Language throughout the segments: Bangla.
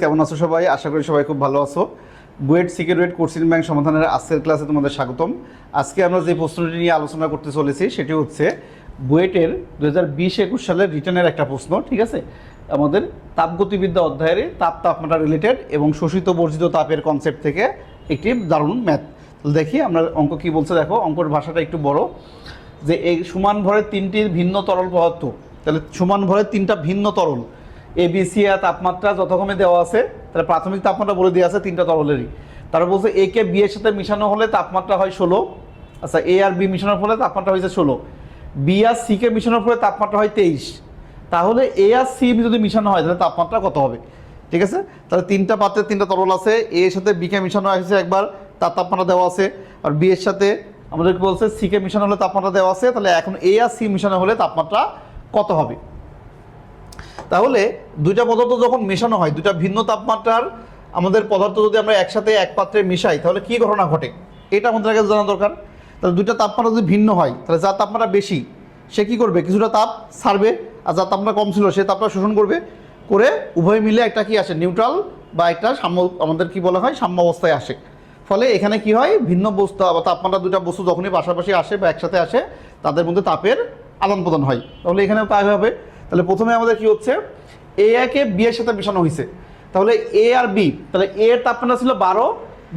কেমন আছো সবাই? আশা করি সবাই খুব ভালো আছো। বুয়েট সিকিউরিট কোর্সিং ব্যাংক সমাধানের আজকের ক্লাসে তোমাদের স্বাগতম। আজকে আমরা যে প্রশ্নটি নিয়ে আলোচনা করতে চলেছি, সেটি হচ্ছে বুয়েটের দু হাজার বিশ একুশ সালের রিটার্নের একটা প্রশ্ন, ঠিক আছে? আমাদের তাপগতিবিদ্যা অধ্যায়ের তাপ তাপমাত্রা রিলেটেড এবং শোষিত বর্জিত তাপের কনসেপ্ট থেকে একটি দারুণ ম্যাথ দেখি আমরা অঙ্ক কি বলছে, দেখো, অঙ্কর ভাষাটা একটু বড়। যে এই সমান ভরের তিনটি ভিন্ন তরল পদার্থ, তাহলে সমান ভরের তিনটা ভিন্ন তরল এ বি সি আর তাপমাত্রা যথাক্রমে দেওয়া আছে, তাহলে প্রাথমিক তাপমাত্রা বলে দেওয়া আছে তিনটা তরলেরই। তারপর বলছে এ কে বি এর সাথে মিশানো হলে তাপমাত্রা হয় ষোলো। আচ্ছা এ আর বি মিশানোর ফলে তাপমাত্রা হয়েছে ষোলো। বি আর সি কে মিশানোর ফলে তাপমাত্রা হয় তেইশ। তাহলে এ আর সি যদি মিশানো হয়, তাহলে তাপমাত্রা কত হবে? ঠিক আছে? তাহলে তিনটা পাত্রের তিনটা তরল আছে। এ এর সাথে বি কে মিশানো হয়েছে একবার, তার তাপমাত্রা দেওয়া আছে। আর বি এর সাথে আমাদেরকে বলছে সি কে মিশানো হলে তাপমাত্রা দেওয়া আছে। তাহলে এখন এ আর সি মিশানো হলে তাপমাত্রা কত হবে? তাহলে দুইটা পদার্থ যখন মেশানো হয়, দুইটা ভিন্ন তাপমাত্রার আমাদের পদার্থ যদি আমরা একসাথে এক পাত্রে মিশাই, তাহলে কি ঘটনা ঘটে? এটা আমাদের আগে জানা দরকার। তাহলে দুইটা তাপমাত্রা যদি ভিন্ন হয়, তাহলে যার তাপমাত্রা বেশি, সে কি করবে? কিছুটা তাপ ছাড়বে, আর যার তাপমাত্রা কম ছিল, সে তাপটা শোষণ করবে। করে উভয় মিলে একটা কি আসে? নিউট্রাল বা একটা সাম্য, আমাদের কি বলা হয়? সাম্য অবস্থায় আসে। ফলে এখানে কি হয়? ভিন্ন বস্তু বা তাপমাত্রা দুটা বস্তু যখনই পাশাপাশি আসে বা একসাথে আসে, তাদের মধ্যে তাপের আদান প্রদান হয়। তাহলে এখানেও তাই হবে। তাহলে প্রথমে আমাদের কি হচ্ছে? এ একে বি এর সাথে মেশানো হয়েছে তাহলে এ আর বি তাহলে এ এর তাপমাত্রা ছিল বারো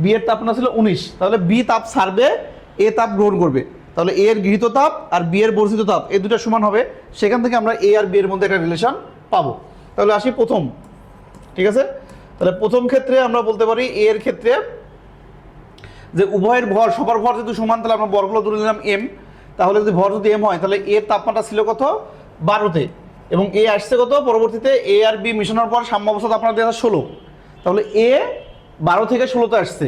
বি এর তাপমাত্রা ছিল উনিশ। তাহলে বি তাপ ছাড়বে এ তাপ গ্রহণ করবে। তাহলে এ এর গৃহীত তাপ আর বি এর বর্জিত তাপ, এই দুটো সমান হবে। সেখান থেকে আমরা এ আর বি এর মধ্যে একটা রিলেশন পাবো। তাহলে আসি প্রথম। ঠিক আছে? তাহলে প্রথম ক্ষেত্রে আমরা বলতে পারি এ এর ক্ষেত্রে যে উভয়ের ভর, সবার ভর যদি সমান, তাহলে আমরা বরগুলো ধরে নিলাম এম তাহলে যদি ভর যদি এম হয়, তাহলে এর তাপমাত্রা ছিল কত? বারোতে। এবং এ আসছে কত? পরবর্তীতে এ আর বি মিশনের পর সাম্য অবস্থা তাপমাত্রা দেওয়া ষোলো। তাহলে এ বারো থেকে ষোলোতে আসছে,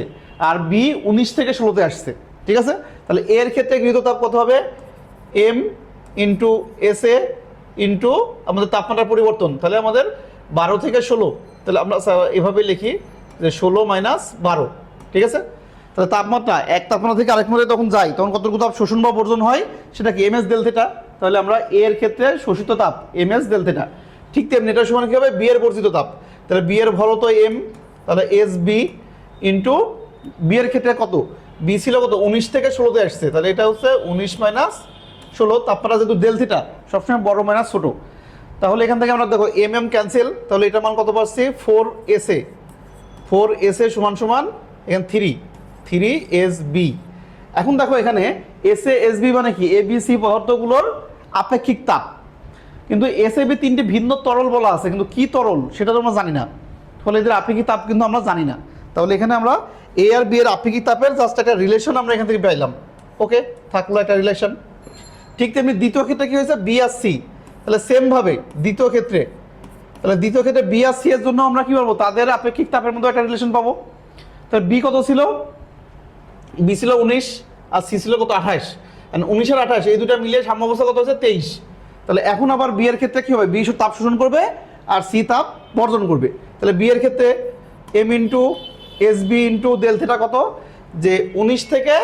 আর বি উনিশ থেকে ষোলোতে আসছে, ঠিক আছে? তাহলে এর ক্ষেত্রে গৃহীত তাপ কত হবে? M into S A into আমাদের তাপমাত্রার পরিবর্তন। তাহলে আমাদের বারো থেকে ষোলো। তাহলে আমরা এভাবে লিখি যে ষোলো মাইনাস বারো, ঠিক আছে? তাহলে তাপমাত্রা, এক তাপমাত্রা থেকে আরেক মধ্যে তখন যাই তখন কতটুকু তাপ শোষণ বা বর্জন হয়? সেটা কি এম এস ডেল থেটা তাহলে আমরা এ এর ক্ষেত্রে শোষিত তাপ এম এস ডেল ঠিক তেমনি এটা সমান কি হবে? বি এর বর্জিত তাপ। তাহলে বি এর ভর তো এম তাহলে এস বি ইন্টু বি এর ক্ষেত্রে কত? বি ছিল কত? উনিশ থেকে ষোলোতে আসছে। তাহলে এটা হচ্ছে উনিশ মাইনাস ষোলো। তাপমাত্রা যেহেতু ডেল থিটা সবসময় বড় মাইনাস ছোটো। তাহলে এখান থেকে আমরা দেখো এম এম ক্যান্সেল তাহলে এটা মান কত পাচ্ছি four S A four S A সমান সমান এখানে থ্রি থ্রি এস বি এখন দেখো এখানে এস এ এস বি মানে কি? এ বি সি পদার্থগুলোর আপেক্ষিক তাপ। কিন্তু এস এ বি ভিন্ন তরল বলা আছে, কিন্তু কি তরল সেটা তো আমরা জানি না। ফলে এদের আপেক্ষিক তাপ কিন্তু আমরা জানি না। তাহলে এখানে আমরা এ আর বি এর আপেক্ষিক তাপের জাস্ট একটা রিলেশন আমরা এখান থেকে পাইলাম। ওকে থাকল একটা রিলেশন ঠিক তেমনি দ্বিতীয় ক্ষেত্রে কি হয়েছে? বি আর সি তাহলে সেমভাবে দ্বিতীয় ক্ষেত্রে। তাহলে দ্বিতীয় ক্ষেত্রে বি আর সি এর জন্য আমরা কী পাবো? তাদের আপেক্ষিক তাপের মধ্যে একটা রিলেশন পাবো। তাহলে বি কত ছিল? বি ছিল উনিশ, আর সি ছিল কত আঠাশ। উনিশ আর আঠাশ, এই দুটো মিলিয়ে সাম্যাবস্থা কত হচ্ছে তেইশ। তাহলে এখন আবার বি এর ক্ষেত্রে কি হবে? বি তাপ শোষণ করবে আর সি তাপ বর্জন করবে। তাহলে বি এর ক্ষেত্রে M into S B into del theta কত? যে উনিশ থেকে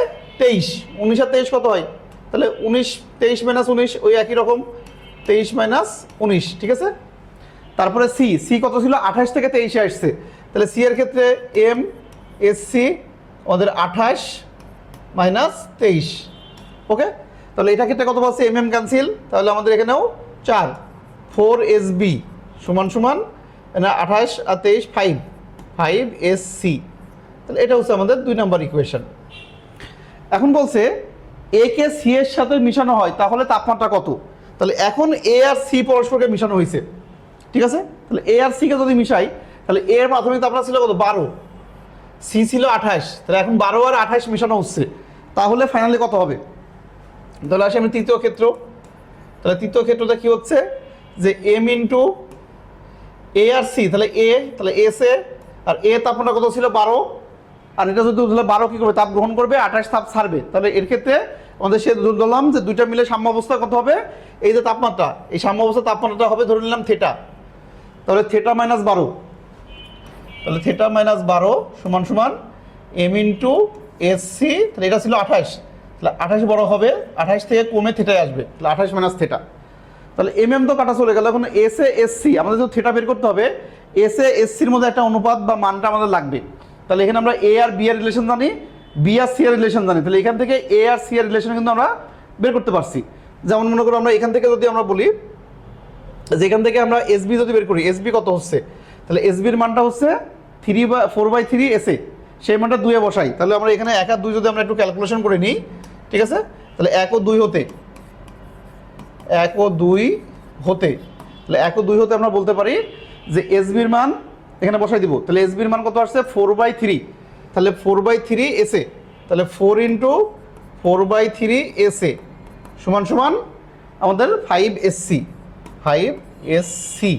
তেইশ। উনিশ আর তেইশ কত হয়? তাহলে উনিশ, তেইশ মাইনাস উনিশ, ওই একই রকম। তেইশ মাইনাস উনিশ, ঠিক আছে? তারপরে সি সি কত ছিল? আঠাশ থেকে তেইশে আসছে। তাহলে সি এর ক্ষেত্রে এম, এস সি, আমাদের আঠাশ মাইনাস তেইশ। ওকে তাহলে এটা ক্ষেত্রে কত পাচ্ছে? এম এম ক্যান্সেল তাহলে আমাদের এখানেও চার। ফোর এস বি সমান সমান না আঠাশ আর তেইশ ফাইভ ফাইভ এস সি তাহলে এটা হচ্ছে আমাদের দুই নম্বর ইকুয়েশন এখন বলছে এ কে সি এর সাথে মিশানো হয়, তাহলে তাপমাত্রা কত? তাহলে এখন এ আর সি পরস্পরকে মিশানো হয়েছে। ঠিক আছে? তাহলে এ আর সিকে যদি মিশাই, তাহলে এ এর প্রাথমিক তাপমাত্রা ছিল কত? বারো। সি ছিল আঠাশ। তাহলে এখন বারো আর আঠাশ মিশানো হচ্ছে। তাহলে ফাইনালি কত হবে? তাহলে আসি আমি তৃতীয় ক্ষেত্র। তাহলে তৃতীয় ক্ষেত্রটা কি হচ্ছে? যে M into A R C তাহলে এ তাহলে এস এ আর এ তাপমাত্রা কত ছিল? বারো। আর এটা যদি তাহলে বারো কী করবে? তাপ গ্রহণ করবে, আঠাশ তাপ ছাড়বে। তাহলে এর ক্ষেত্রে আমাদের সে ধরলাম যে দুইটা মিলে সাম্য অবস্থা কত হবে? এই যে তাপমাত্রা, এই সাম্য অবস্থা তাপমাত্রাটা হবে ধরে নিলাম থেটা তাহলে থেটা মাইনাস বারো। তাহলে থেটা মাইনাস বারো সমান সমান এম ইন্টু এস সি তাহলে এটা ছিল আঠাশ। আঠাশ বড় হবে, আঠাশ থেকে কমে থেটায় আসবে। তাহলে আঠাশ মাইনাস থেটা তাহলে এম এম তো কাটা চলে গেল। এখন এস এ এস সি আমাদের যদি থেটা বের করতে হবে এস এ এস সির মধ্যে একটা অনুপাত বা মানটা আমাদের লাগবে। তাহলে এখানে আমরা এ আর বি এর রিলেশন জানি বি আর সি এর রিলেশন জানি। তাহলে এখান থেকে এ আর সি এর রিলেশন কিন্তু আমরা বের করতে পারছি। যেমন মনে করো আমরা এখান থেকে যদি আমরা বলি যে এখান থেকে আমরা এসবি যদি বের করি এসবি কত হচ্ছে? তাহলে এসবির মানটা হচ্ছে থ্রি বা ফোর বাই থ্রি এসে সেই মানটা দুয়ে বসাই। তাহলে আমরা এখানে এক আর দুই যদি আমরা একটু ক্যালকুলেশন করে নিই ঠিক আছে? তাহলে এক ও দুই হতে। এক ও দুই হতে। তাহলে এক ও দুই হতে আমরা বলতে পারি যে এসবির মান এখানে বসাই দিব। তাহলে এসবির মান কত আসছে? ফোর বাই থ্রি তাহলে ফোর বাই থ্রি এসে তাহলে four into four by three এসে সমান সমান আমাদের ফাইভ এসসি ফাইভ এসসি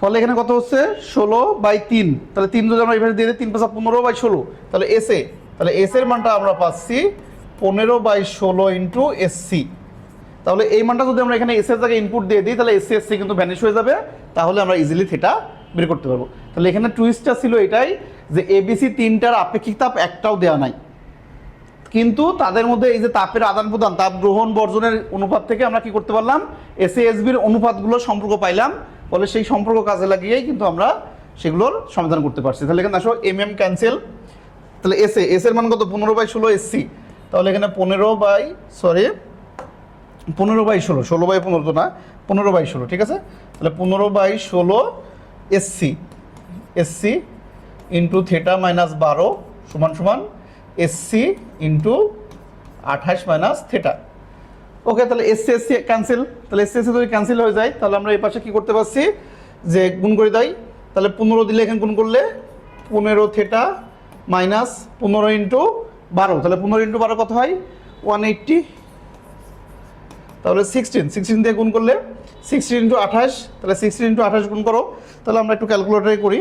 ফলে এখানে কত হচ্ছে? ষোলো বাই তিন। তাহলে তিন যদি আমরা এভাবে দিয়ে দিই, তিন পাঁচা পনেরো বাই ষোলো। তাহলে এসে তাহলে এস এর মানটা আমরা পাচ্ছি পনেরো বাই ষোলো ইন্টু এসসি তাহলে এই মানটা যদি আমরা এখানে এস এর জায়গায় ইনপুট দিয়ে দিই, তাহলে এসসি এসসি কিন্তু ভ্যানিশ হয়ে যাবে। তাহলে আমরা ইজিলি থেটা বের করতে পারব। তাহলে এখানে টুইস্টটা ছিল এটাই যে এবিসি তিনটার আপেক্ষিক তাপ একটাও দেওয়া নাই। কিন্তু তাদের মধ্যে এই যে তাপের আদান প্রদান, তাপ গ্রহণ বর্জনের অনুপাত থেকে আমরা কি করতে পারলাম? এসএসবির অনুপাতগুলো সম্পর্ক পাইলাম। ফলে সেই সম্পর্ক কাজে লাগিয়েই কিন্তু আমরা সেগুলোর সমাধান করতে পারছি। তাহলে এখানে আসো এম এম ক্যান্সেল তাহলে এস এস এর মান কত? পনেরো বাই ষোলো এসসি তাহলে এখানে পনেরো বাই সরি পনেরো বাই ষোলো ষোলো বাই পনেরো তো না, পনেরো বাই ষোলো, ঠিক আছে? তাহলে পনেরো বাই ষোলো S C S C into theta minus বারো সমান সমান এসসি ইন্টু আঠাশ মাইনাস থেটা ওকে তাহলে S C S C cancel তাহলে এসসি এসসি যদি ক্যান্সেল হয়ে যায়, তাহলে আমরা এই পাশে কী করতে পারছি? যে গুণ করে দেয়, তাহলে পনেরো দিলে এখানে গুণ করলে পনেরো থেটা মাইনাস পনেরো ইন্টু বারো, তাহলে পনেরো ইন্টু বারো কত হয়? ওয়ান এইট্টি তাহলে সিক্সটিন সিক্সটিন দিয়ে গুণ করলে সিক্সটিন ইন্টু আঠাশ, তাহলে সিক্সটিন ইন্টু আঠাশ গুণ করো, তাহলে আমরা একটু ক্যালকুলেটারে করি।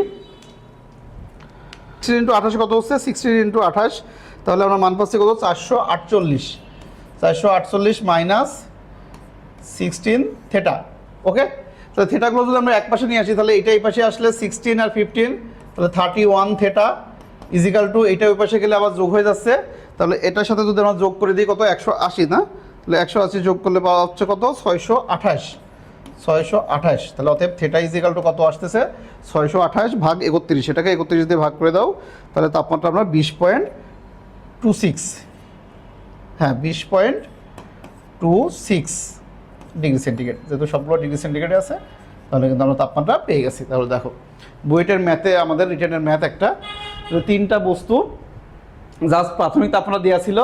সিক্সটিন ইন্টু আঠাশ কত হচ্ছে? সিক্সটিন ইন্টু আঠাশ, তাহলে আমরা মান পাচ্ছি কত? চারশো আটচল্লিশ। চারশো আটচল্লিশ মাইনাস সিক্সটিন থেটা ওকে তাহলে থেটাগুলো যদি আমরা এক পাশে নিয়ে আসি, তাহলে এটা এই পাশে আসলে সিক্সটিন আর ফিফটিন তাহলে thirty one theta is equal to এটা ওই পাশে গেলে আবার যোগ হয়ে যাচ্ছে। তাহলে এটার সাথে যদি আমরা যোগ করে দিই, কত? একশো আশি, না? তাহলে একশো আশি যোগ করলে পাওয়া হচ্ছে কত? ছয়শো আঠাশ। ছয়শো আঠাশ। তাহলে অতএব থেটা ইজিক্যাল টু কত আসতেছে? ছয়শো আঠাশ ভাগ একত্রিশ। এটাকে একত্রিশ দিয়ে ভাগ করে দাও। তাহলে তাপমাত্রা আমরা বিশ পয়েন্ট টু সিক্স। হ্যাঁ বিশ point two six degree centigrade. যেহেতু সবগুলো ডিগ্রি সেন্টিগ্রেডে আছে, তাহলে কিন্তু আমরা তাপমাত্রা পেয়ে গেছি। তাহলে দেখো বুয়েটের ম্যাথে আমাদের রিটার্নের ম্যাথ একটা। তিনটা বস্তু। জাস্ট প্রাথমিক তাপমাত্রা দেওয়া ছিল,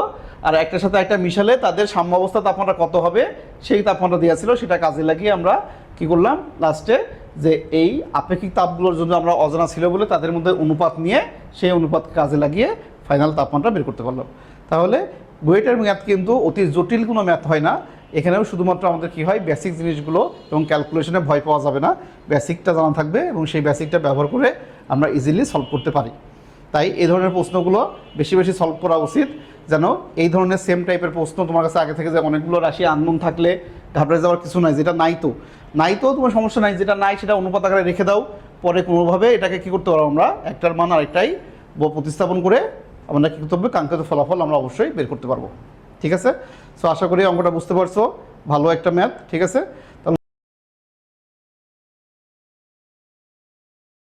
আর একটার সাথে একটা মিশালে তাদের সাম্যাবস্থা তাপমাত্রা কত হবে, সেই তাপমাত্রা দেওয়া ছিল, সেটা কাজে লাগিয়ে আমরা কি করলাম লাস্টে যে এই আপেক্ষিক তাপগুলোর জন্য আমরা অজানা ছিল বলে তাদের মধ্যে অনুপাত নিয়ে সেই অনুপাত কাজে লাগিয়ে ফাইনাল তাপমাত্রা বের করতে পারলাম। তাহলে বুয়েটের ম্যাথ কিন্তু অতি জটিল কোনো ম্যাথ হয় না। এখানেও শুধুমাত্র আমাদের কি হয় বেসিক জিনিসগুলো এবং ক্যালকুলেশনে ভয় পাওয়া যাবে না। বেসিকটা জানা থাকবে এবং সেই বেসিকটা ব্যবহার করে আমরা ইজিলি সলভ করতে পারি। তাই এই ধরনের প্রশ্নগুলো বেশি বেশি সলভ করা উচিত। যেন এই ধরনের সেম টাইপের প্রশ্ন তোমার কাছে আগে থেকে যে অনেকগুলো রাশি আননোন থাকলে ঘাবড়ে যাওয়ার কিছু নাই, যেটা নাই তো। নাই তো তোমার সমস্যা নাই, যেটা নাই সেটা অনুপাত আকারে রেখে দাও। পরে কোনোভাবে এটাকে কী করতে পারব আমরা? একটার মান আরেকটাই প্রতিস্থাপন করে আমরা কী করতে হবে? কাঙ্ক্ষিত ফলাফল আমরা অবশ্যই বের করতে পারব। ঠিক আছে? সো আশা করি অঙ্কটা বুঝতে পারছ। ভালো একটা ম্যাথ ঠিক আছে?